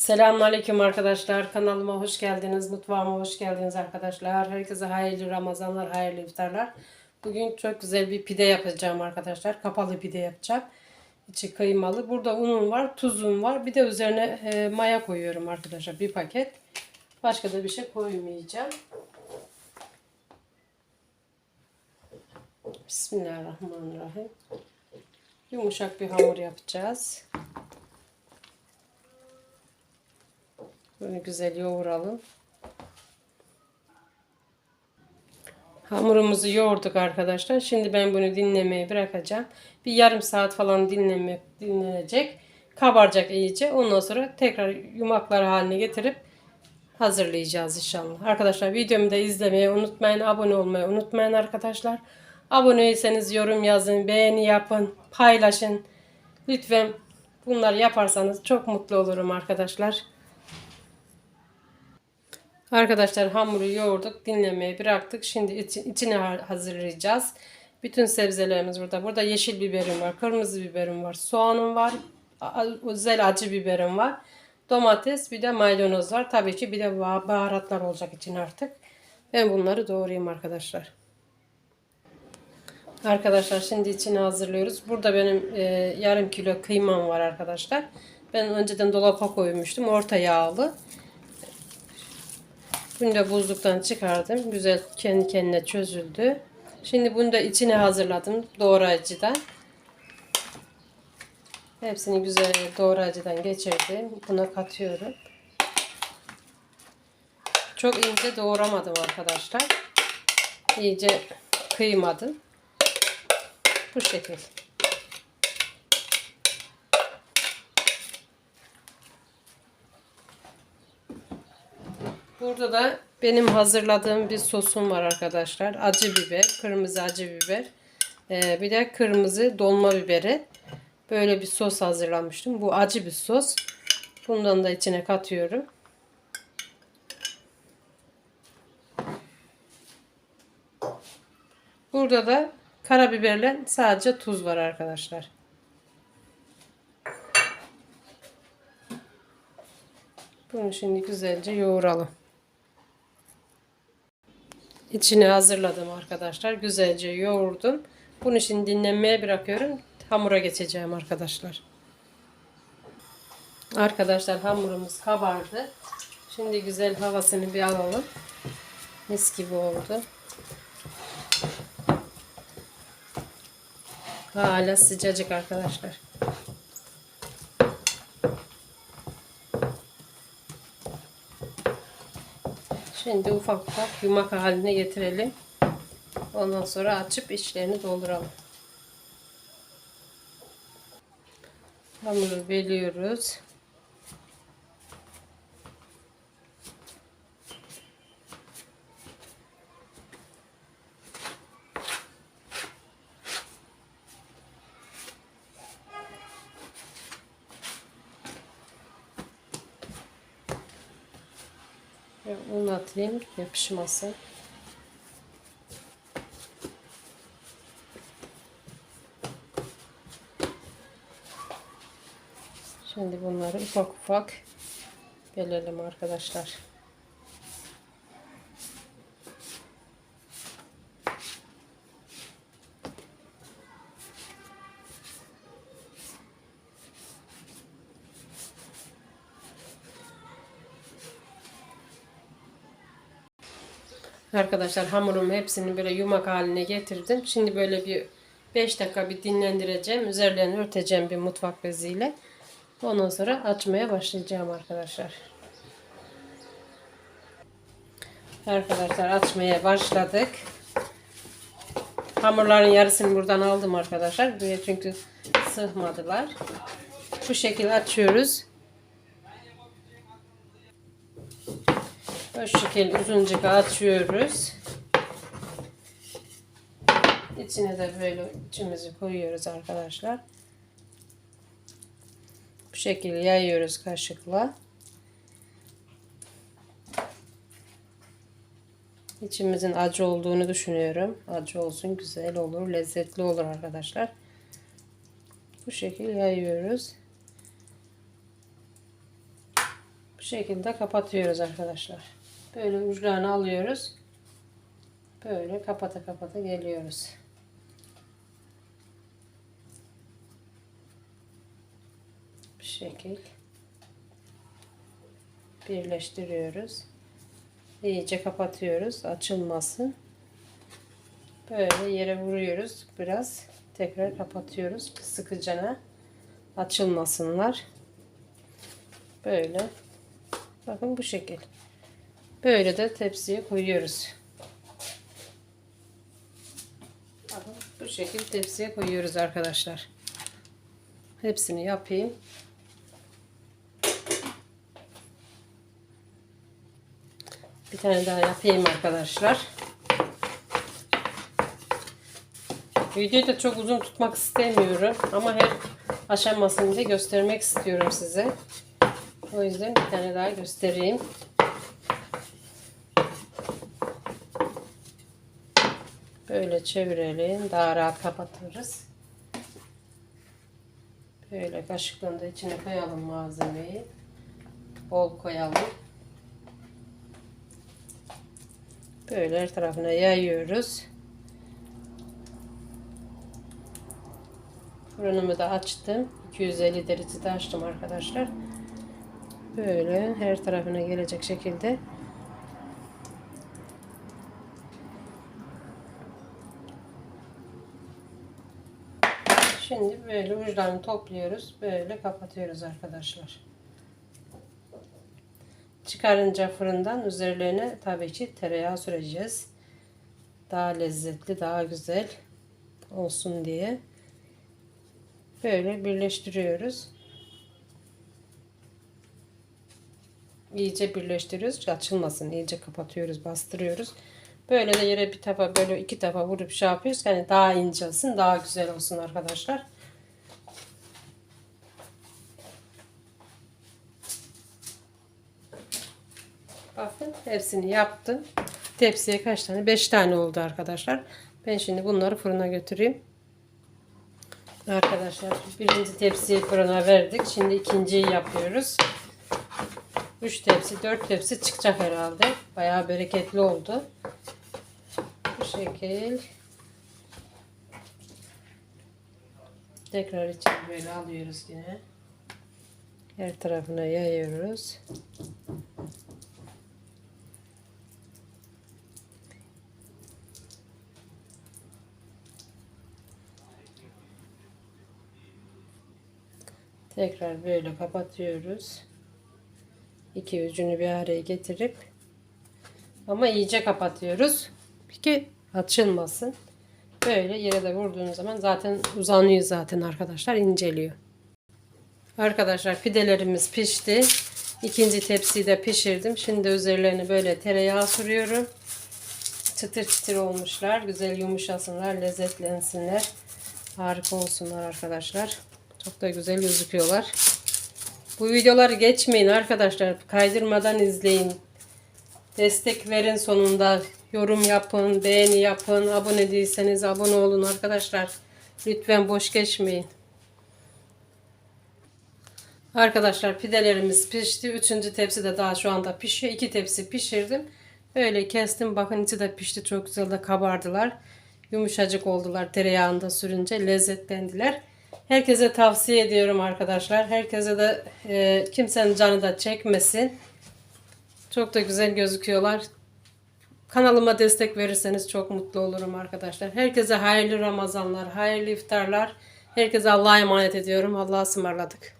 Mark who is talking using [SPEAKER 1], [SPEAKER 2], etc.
[SPEAKER 1] Selamünaleyküm arkadaşlar. Kanalıma hoş geldiniz. Mutfağıma hoş geldiniz arkadaşlar. Herkese hayırlı Ramazanlar, hayırlı iftarlar. Bugün çok güzel bir pide yapacağım arkadaşlar. Kapalı pide yapacağım. İçi kıymalı. Burada unum var, tuzum var. Bir de üzerine e, maya koyuyorum arkadaşlar. Bir paket. Başka da bir şey koymayacağım. Bismillahirrahmanirrahim. Yumuşak bir hamur yapacağız. Böyle güzel yoğuralım. Hamurumuzu yoğurduk arkadaşlar. Şimdi ben bunu dinlemeye bırakacağım. Bir yarım saat falan dinleme, dinlenecek. Kabaracak iyice. Ondan sonra tekrar yumaklar haline getirip hazırlayacağız inşallah. Arkadaşlar videomu da izlemeyi unutmayın. Abone olmayı unutmayın arkadaşlar. Aboneyseniz yorum yazın, beğeni yapın, paylaşın. Lütfen bunları yaparsanız çok mutlu olurum arkadaşlar. Arkadaşlar hamuru yoğurduk, dinlemeye bıraktık. Şimdi içi- içine ha- hazırlayacağız. Bütün sebzelerimiz burada. Burada yeşil biberim var, kırmızı biberim var, soğanım var, özel acı biberim var. Domates, bir de maydanoz var. Tabii ki bir de ba- baharatlar olacak için artık. Ben bunları doğrayayım arkadaşlar. Arkadaşlar şimdi içine hazırlıyoruz. Burada benim e, yarım kilo kıymam var arkadaşlar. Ben önceden dolapa koymuştum. Orta yağlı. Bunu da buzluktan çıkardım. Güzel kendi kendine çözüldü. Şimdi bunu da içine hazırladım doğrayıcıdan. Hepsini güzel doğrayıcıdan geçirdim. Buna katıyorum. Çok ince doğramadım arkadaşlar. İyice kıymadım. Bu şekil. Burada da benim hazırladığım bir sosum var arkadaşlar. Acı biber, kırmızı acı biber. Ee, bir de kırmızı dolma biberi. Böyle bir sos hazırlamıştım. Bu acı bir sos. Bundan da içine katıyorum. Burada da karabiberle sadece tuz var arkadaşlar. Bunu şimdi güzelce yoğuralım. İçini hazırladım arkadaşlar. Güzelce yoğurdum. Bunu şimdi dinlenmeye bırakıyorum. Hamura geçeceğim arkadaşlar. Arkadaşlar hamurumuz kabardı. Şimdi güzel havasını bir alalım. Mis gibi oldu. Hala sıcacık arkadaşlar. Şimdi ufak ufak yumak haline getirelim. Ondan sonra açıp içlerini dolduralım. Hamuru beliyoruz. Ve un atayım yapışmasın. Şimdi bunları ufak ufak bölelim arkadaşlar. Arkadaşlar hamurumu hepsini böyle yumak haline getirdim. Şimdi böyle bir 5 dakika bir dinlendireceğim. Üzerlerini örteceğim bir mutfak beziyle. Ondan sonra açmaya başlayacağım arkadaşlar. Arkadaşlar açmaya başladık. Hamurların yarısını buradan aldım arkadaşlar. Çünkü sığmadılar. Bu şekilde açıyoruz. Bu şekilde uzunca açıyoruz. İçine de böyle içimizi koyuyoruz arkadaşlar. Bu şekilde yayıyoruz kaşıkla. İçimizin acı olduğunu düşünüyorum. Acı olsun güzel olur, lezzetli olur arkadaşlar. Bu şekilde yayıyoruz. Bu şekilde kapatıyoruz arkadaşlar. Böyle uçlarını alıyoruz. Böyle kapata kapata geliyoruz. Bu şekil birleştiriyoruz. İyice kapatıyoruz açılmasın. Böyle yere vuruyoruz biraz. Tekrar kapatıyoruz sıkıcana açılmasınlar. Böyle. Bakın bu şekil. Böyle de tepsiye koyuyoruz. Bu şekil tepsiye koyuyoruz arkadaşlar. Hepsini yapayım. Bir tane daha yapayım arkadaşlar. Videoyu da çok uzun tutmak istemiyorum ama her aşamasını da göstermek istiyorum size. O yüzden bir tane daha göstereyim. Böyle çevirelim. Daha rahat kapatırız. Böyle kaşıkla da içine koyalım malzemeyi. Bol koyalım. Böyle her tarafına yayıyoruz. Fırınımı da açtım. 250 derecede açtım arkadaşlar. Böyle her tarafına gelecek şekilde Şimdi böyle uçlarını topluyoruz. Böyle kapatıyoruz arkadaşlar. Çıkarınca fırından üzerlerine tabii ki tereyağı süreceğiz. Daha lezzetli, daha güzel olsun diye. Böyle birleştiriyoruz. İyice birleştiriyoruz. Açılmasın. İyice kapatıyoruz, bastırıyoruz. Böyle de yere bir tapa böyle iki tapa vurup şey yapıyoruz. Yani daha ince olsun, daha güzel olsun arkadaşlar. Bakın hepsini yaptım. Tepsiye kaç tane? 5 tane oldu arkadaşlar. Ben şimdi bunları fırına götüreyim. Arkadaşlar birinci tepsiyi fırına verdik. Şimdi ikinciyi yapıyoruz. 3 tepsi 4 tepsi çıkacak herhalde. Bayağı bereketli oldu. Şekil. Tekrar içini böyle alıyoruz yine. Her tarafına yayıyoruz. Tekrar böyle kapatıyoruz. İki ucunu bir araya getirip ama iyice kapatıyoruz ki açılmasın. Böyle yere de vurduğunuz zaman zaten uzanıyor zaten arkadaşlar inceliyor. Arkadaşlar pidelerimiz pişti. İkinci tepsiyi de pişirdim. Şimdi üzerlerine böyle tereyağı sürüyorum. Çıtır çıtır olmuşlar. Güzel yumuşasınlar, lezzetlensinler. Harika olsunlar arkadaşlar. Çok da güzel gözüküyorlar. Bu videoları geçmeyin arkadaşlar. Kaydırmadan izleyin. Destek verin sonunda. Yorum yapın, beğeni yapın. Abone değilseniz abone olun arkadaşlar. Lütfen boş geçmeyin. Arkadaşlar pidelerimiz pişti. Üçüncü tepsi de daha şu anda pişiyor. İki tepsi pişirdim. Böyle kestim. Bakın içi de pişti. Çok güzel de kabardılar. Yumuşacık oldular tereyağında sürünce. Lezzetlendiler. Herkese tavsiye ediyorum arkadaşlar. Herkese de e, kimsenin canı da çekmesin. Çok da güzel gözüküyorlar. Kanalıma destek verirseniz çok mutlu olurum arkadaşlar. Herkese hayırlı Ramazanlar, hayırlı iftarlar. Herkese Allah'a emanet ediyorum. Allah'a ısmarladık.